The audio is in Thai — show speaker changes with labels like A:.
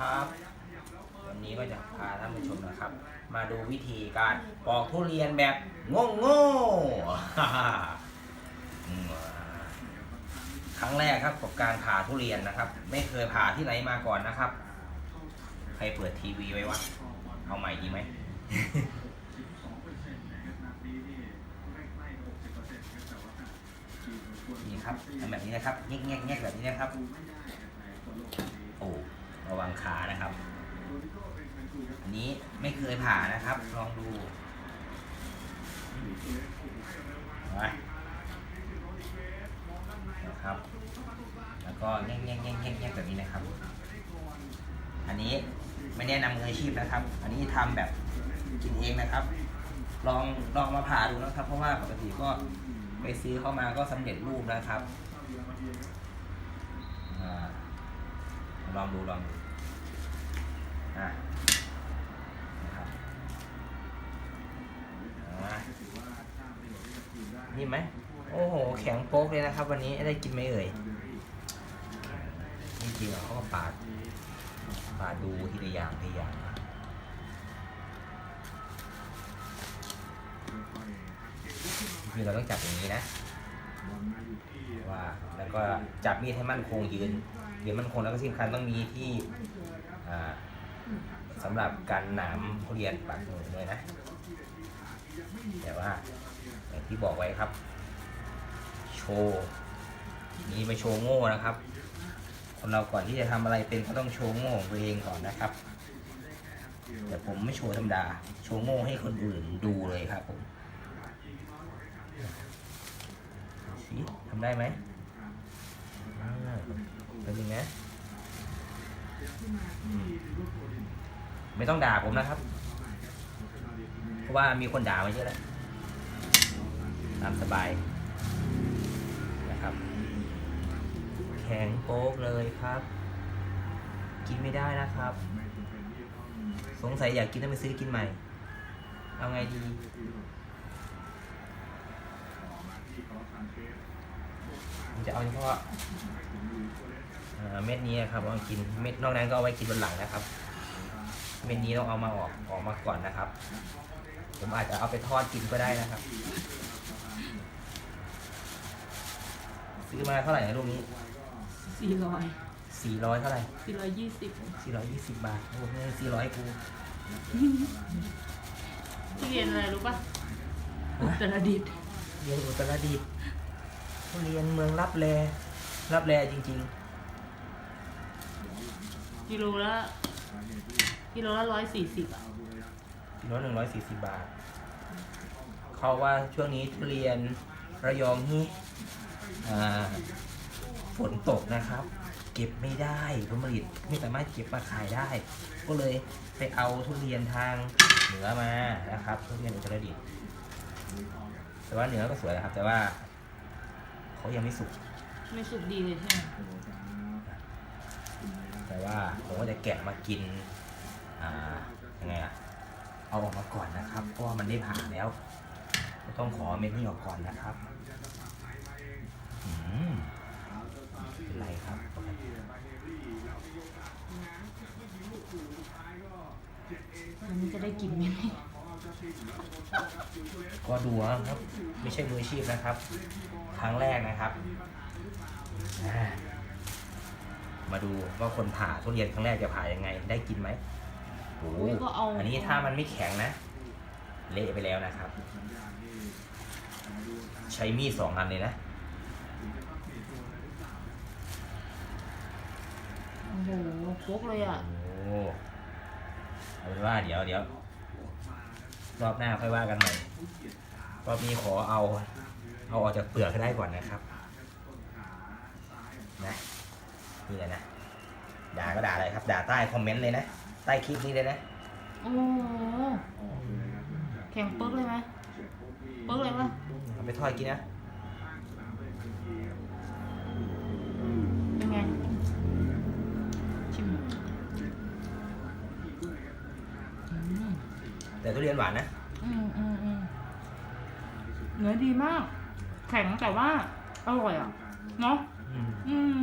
A: ครับวันนี้ก็จะพาท่านผู้ชมนะครับ มาดูวิธีการปอกทุเรียนแบบโง่โง่ครั้งแรกครับกับการผ่าทุเรียนนะครับ ไม่เคยผ่าที่ไหนมาก่อนนะครับ ใครเปิดทีวีไว้วะเอาใหม่ดีไหมนี่ครับทำแบบนี้นะครับแงกแงกแงกแบบนี้นะครับ โอ้ ระวังขานะครับ อันนี้ไม่เคยผ่านะครับ ลองดูไปนะครับ แล้วก็แงกแงกแงกแงกแงกแบบนี้นะครับ อันนี้ไม่แนะนำมืออาชีพนะครับ อันนี้ทำแบบกินเองนะครับ ลองลองมาผ่าดูนะครับ เพราะว่าปกติก็ไปซื้อเข้ามาก็สำเร็จรูปนะครับอ่า ลองดูลองดูอะนะครับนี่ไหมโอ้โห แข็งโป๊กเลยนะครับ วันนี้ได้กินไหมเอ่ยนี่จริงเหรอเขาก็ปาดปาดดูทีละอย่างทีละอย่างคือเราต้องจับอย่างนี้นะว่าแล้วก็จับมีดให้มั่นคงยืน ยืนมั่นคงแล้วก็ที่สำคัญต้องมีที่สำหรับการหนามทุเรียนปากหนูด้วยนะ แต่ว่าอย่างที่บอกไว้ครับ โชว์นี่ไปโชว์โง่นะครับ คนเราก่อนที่จะทำอะไรเป็นก็ต้องโชว์โง่ตัวเองก่อนนะครับแต่ผมไม่โชว์ธรรมดา โชว์โง่ให้คนอื่นดูเลยครับผมทำได้ไหม เป็นยังไงอืมไม่ต้องด่าผมนะครับ เพราะว่ามีคนด่ามาเยอะแล้วตามสบายนะครับ แข็งโป๊กเลยครับ กินไม่ได้นะครับ สงสัยอยากกินต้องไปซื้อกินใหม่ เอาไงดีจะเอาเฉพาะ เอ่อเม็ดนี้ครับเอามากินเม็ดนอกนั้นก็เอาไว้กินบนหลังนะครับ เม็ดนี้ต้องเอามาออกออกมาก่อนนะครับ ผมอาจจะเอาไปทอดกินก็ได้นะครับ ซื้อมาเท่าไหร่นะลูกนี้
B: สี่ร้อย
A: สี่ร้อยเท่าไหร่
B: สี่ร้อยยี่สิบ
A: สี่ร้อยยี่สิบบาทโอ้โหสี่ร้อยกู
B: ที่เรียนอะไรรู้ปะอุตรดิตถ์
A: เรียนอุตรดิตถ์ทุเรียนเมืองรับแลรับแลจริง
B: กิโลละกิโลละร้อยสี่สิบอะ
A: ๆกิโลหนึ่งร้อยสี่สิบบาท เขาว่าช่วงนี้ทุเรียนระยองนี่อ่าฝนตกนะครับ เก็บไม่ได้ผลผลิตไม่สามารถเก็บมาขายได้ ก็เลยไปเอาทุเรียนทางเหนือมานะครับ ทุเรียนอุตรดิตถ์แต่ว่าเหนือก็สวยนะครับ แต่ว่าเขายังไม่สุก
B: ไม่สุกดีเลยใช่ไหม
A: แต่ว่าผมก็จะแกะมากินอ่ายังไงอะเอาออกมาก่อนนะครับ เพราะว่ามันได้ผ่าแล้ว ก็ต้องขอเม็ดนี้ออกก่อนนะครับอืมไม่เป็นไรครับปกติ
B: วันนี้จะได้กินไหม
A: ก็ดูนะครับ ไม่ใช่มืออาชีพนะครับ ครั้งแรกนะครับอ่า มาดูว่าคนผ่าทุเรียนครั้งแรกจะผ่ายังไง ได้กินไหมโอ้โห
B: ก็เอา
A: อันนี้ถ้ามันไม่แข็งนะ เละไปแล้วนะครับ ใช้มีดสองอันเลยนะ
B: โอ้โหโป๊กเลยอะ
A: โอ้เอาเป็นว่าเดี๋ยวเดี๋ยวรอบหน้าค่อยว่ากันใหม่รอบนี้ขอเอา เอาออกจากเปลือกให้ได้ก่อนนะครับ นะ นี่เลยนะ ด่าก็ด่าเลยครับ ด่าใต้คอมเมนต์เลยนะ ใต้คลิปนี้เลยนะ
B: โอ้โหแข็งเปิ๊กเลยไหมเปิ๊กเลยปะ
A: เอาไปทอดกินนะ
B: เป็นไง ชิมอืม
A: แต่ทุเรียนหวานนะ
B: อืมอืมอืมเนื้อดีมาก แข็งแต่ว่า อร่อยอะ เนาะ
A: อืม
B: อืม